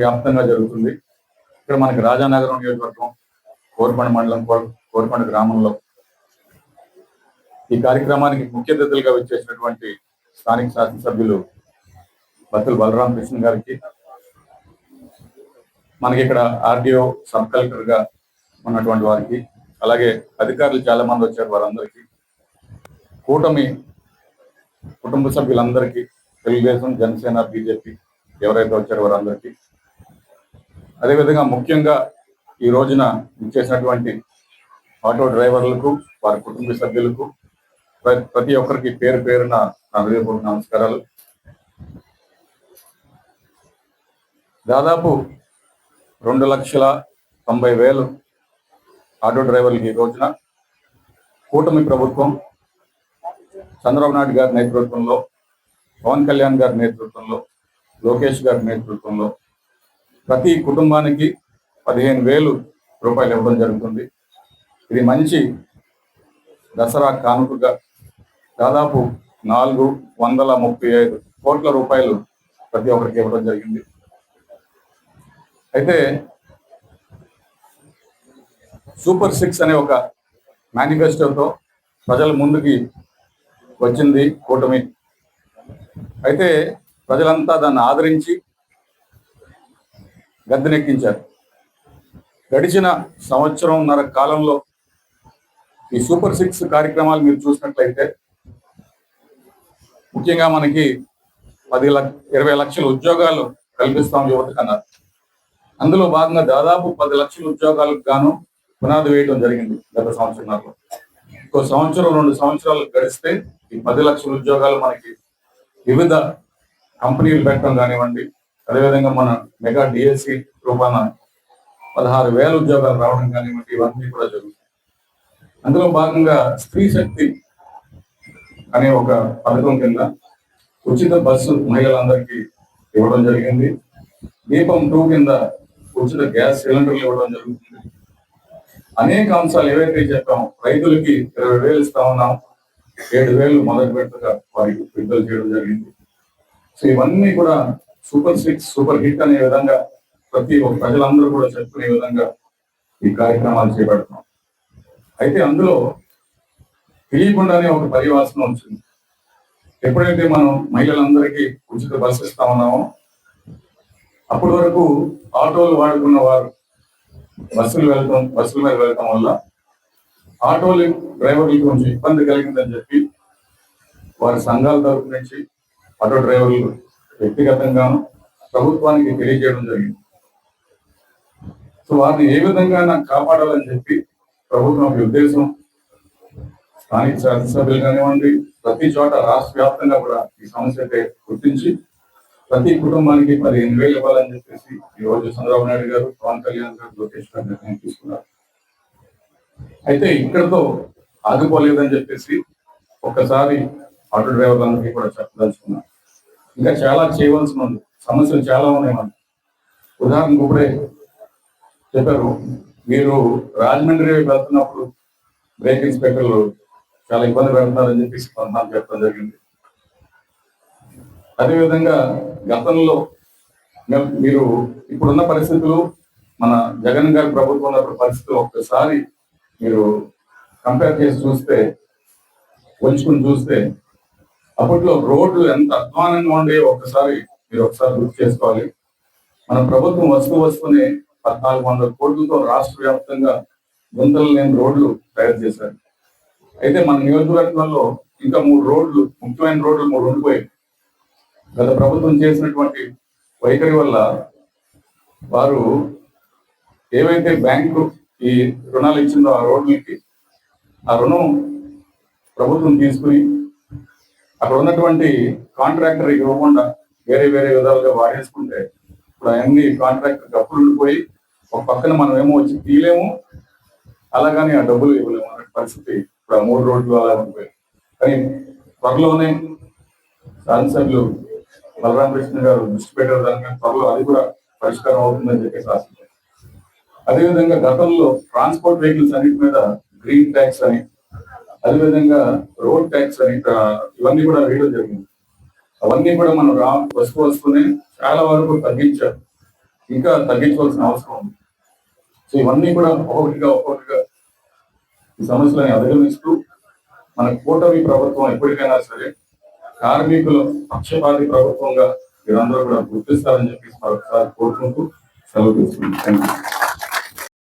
వ్యాప్తంగా జరుగుతుంది. ఇక్కడ మనకి రాజానగరం నియోజకవర్గం కోరకొండ మండలం కోర- గ్రామంలో ఈ కార్యక్రమానికి ముఖ్య అతిథులుగా వచ్చేసినటువంటి స్థానిక శాసనసభ్యులు బత్తుల బలరామ కృష్ణ గారికి మనకి ఇక్కడ ఆర్డీఓ సబ్ కలెక్టర్గా ఉన్నటువంటి వారికి అలాగే అధికారులు చాలా మంది వచ్చారు వారందరికీ కూటమి కుటుంబ సభ్యులందరికీ తెలుగుదేశం జనసేన బీజేపీ ఎవరైతే వచ్చారో వారందరికీ అదేవిధంగా ముఖ్యంగా ఈ రోజున ఇచ్చేసినటువంటి ఆటో డ్రైవర్లకు వారి కుటుంబ సభ్యులకు ప్ర- ప్రతి ఒక్కరికి పేరు పేరున నా హృదయపూర్వక నమస్కారాలు. దాదాపు రెండు లక్షల తొంభై వేలు ఆటో డ్రైవర్లకి ఈ రోజున కూటమి ప్రభుత్వం చంద్రబాబు నాయుడు గారి నేతృత్వంలో పవన్ కళ్యాణ్ గారి నేతృత్వంలో లోకేష్ గారి నేతృత్వంలో ప్రతి కుటుంబానికి పదిహేను వేలు రూపాయలు ఇవ్వడం జరుగుతుంది. ఇది మంచి దసరా కానుకగా దాదాపు నాలుగు వందల ముప్పై ఐదు కోట్ల రూపాయలు ప్రతి ఒక్కరికి ఇవ్వడం జరిగింది. అయితే సూపర్ సిక్స్ అనే ఒక మేనిఫెస్టోతో ప్రజల ముందుకి వచ్చింది కూటమి. అయితే ప్రజలంతా దాన్ని ఆదరించి గద్దెనెక్కించారు. గడిచిన సంవత్సరంన్నర కాలంలో ఈ సూపర్ సిక్స్ కార్యక్రమాలు మీరు చూసినట్లయితే ముఖ్యంగా మనకి పది లక్ష ఇరవై లక్షల ఉద్యోగాలు కల్పిస్తాం యువతకు అన్నారు. అందులో భాగంగా దాదాపు పది లక్షల ఉద్యోగాలకు గాను పునాది వేయడం జరిగింది గత సంవత్సరంలో. ఇంకో సంవత్సరం రెండు సంవత్సరాలు గడిస్తే ఈ పది లక్షల ఉద్యోగాలు మనకి వివిధ కంపెనీలు పెట్టడం కానివ్వండి అదేవిధంగా మన మెగా డిఎస్సి రూపాన పదహారు వేల ఉద్యోగాలు రావడం కానివ్వండి ఇవన్నీ కూడా జరుగుతాయి. అందులో భాగంగా స్త్రీ శక్తి అనే ఒక పథకం కింద ఉచిత బస్సు మహిళలందరికీ ఇవ్వడం జరిగింది. దీపం టూ కింద ఉచిత గ్యాస్ సిలిండర్లు ఇవ్వడం జరుగుతుంది. అనేక అంశాలు ఏవైతే చెప్పాం రైతులకి ఇరవై వేలు ఇస్తా ఉన్నాం. ఏడు వేలు మొదటి పెట్టగా వారికి విడుదల చేయడం జరిగింది. సో ఇవన్నీ కూడా సూపర్ సిక్స్ సూపర్ హిట్ అనే విధంగా ప్రతి ఒక్క ప్రజలందరూ కూడా చెప్పుకునే విధంగా ఈ కార్యక్రమాలు చేపడుతున్నాం. అయితే అందులో తెలియకుండానే ఒక పరివాసన వచ్చింది. ఎప్పుడైతే మనం మహిళలందరికీ ఉచిత బస్సు ఇస్తా ఉన్నామో అప్పటి వరకు ఆటోలు వాడుకున్న వారు బస్సులు వెళ్తాం బస్సుల మీద వెళ్ళటం వల్ల ఆటోలు డ్రైవర్లకు కొంచెం ఇబ్బంది కలిగిందని చెప్పి వారి సంఘాల తరపు నుంచి ఆటో డ్రైవర్లు వ్యక్తిగతంగాను ప్రభుత్వానికి తెలియజేయడం జరిగింది. సో వారిని ఏ విధంగా నాకు కాపాడాలని చెప్పి ప్రభుత్వం ఒక ఉద్దేశం. స్థానిక శాసనసభ్యులు కానివ్వండి ప్రతి చోట రాష్ట్ర వ్యాప్తంగా కూడా ఈ సమస్య అయితే గుర్తించి ప్రతి కుటుంబానికి పదిహేను వేలు ఇవ్వాలని చెప్పేసి ఈ రోజు చంద్రబాబు నాయుడు గారు పవన్ కళ్యాణ్ గారు లోకేష్ గారు నిర్ణయం తీసుకున్నారు అయితే ఇక్కడతో ఆగిపోలేదని చెప్పేసి ఒక్కసారి ఆటో డ్రైవర్లందరికీ కూడా చెప్పదలుచుకున్నాను. ఇంకా చాలా చేయవలసి ఉంది సమస్యలు చాలా ఉన్నాయి మనకి. ఉదాహరణకు ఇప్పుడే చెప్పారు మీరు రాజమండ్రి వెళ్తున్నప్పుడు బ్రేక్ ఇన్స్పెక్టర్లు చాలా ఇబ్బంది పెడుతున్నారని చెప్పేసి కొంతమంది చెప్పడం జరిగింది. అదేవిధంగా గతంలో మీరు ఇప్పుడున్న పరిస్థితులు మన జగన్ గారి ప్రభుత్వం ఉన్నప్పుడు పరిస్థితులు ఒక్కసారి మీరు కంపేర్ చేసి చూస్తే పోల్చుకుని చూస్తే అప్పట్లో రోడ్లు ఎంత అధ్వానంగా ఉండే ఒక్కసారి మీరు ఒకసారి గుర్తు చేసుకోవాలి. మన ప్రభుత్వం వస్తూ వస్తూనే పద్నాలుగు వందల కోట్లతో రాష్ట్ర వ్యాప్తంగా గుంతలు లేని రోడ్లు తయారు చేశారు. అయితే మన నియోజకవర్గంలో ఇంకా మూడు రోడ్లు ముఖ్యమైన రోడ్లు మూడు ఉండిపోయాయి. గత ప్రభుత్వం చేసినటువంటి వైఖరి వల్ల వారు ఏవైతే బ్యాంకు ఈ రుణాలు ఇచ్చిందో ఆ రోడ్లకి ఆ రుణం ప్రభుత్వం తీసుకుని అక్కడ ఉన్నటువంటి కాంట్రాక్టర్ ఇవ్వకుండా వేరే వేరే విధాలుగా వాడేసుకుంటే ఇప్పుడు అవన్నీ కాంట్రాక్టర్ అప్పులు ఉండిపోయి ఒక పక్కన మనం ఏమో వచ్చి తీయలేము. అలాగని ఆ డబ్బులు ఇవ్వలేము అనే పరిస్థితి ఇప్పుడు ఆ మూడు రోడ్లు అలా ఉండిపోయాయి. కానీ త్వరలోనే శాసనసభ్యులు బలరామకృష్ణ గారు దృష్టి పెట్టారు దాని మీద త్వరలో అది కూడా పరిష్కారం అవుతుందని చెప్పేసి ఆశించారు అదేవిధంగా గతంలో ట్రాన్స్పోర్ట్ వెహికల్స్ అన్నిటి మీద గ్రీన్ ట్యాక్స్ అని అదేవిధంగా రోడ్ ట్యాక్స్ అని ఇవన్నీ కూడా వేయడం జరిగింది. అవన్నీ కూడా మనం రా వస్తూ వస్తూనే చాలా వరకు తగ్గించారు. ఇంకా తగ్గించవలసిన అవసరం ఉంది. సో ఇవన్నీ కూడా ఒక్కొక్కటిగా ఒక్కొక్కటిగా ఈ సమస్యలని అధిగమిస్తూ మన కూటమి ప్రభుత్వం ఎప్పటికైనా సరే కార్మికుల పక్షపాతి ప్రభుత్వంగా మీరందరూ కూడా గుర్తిస్తారని చెప్పి మరొకసారి కోరుకుంటూ సెలవు తీసుకుంటాం థ్యాంక్ యూ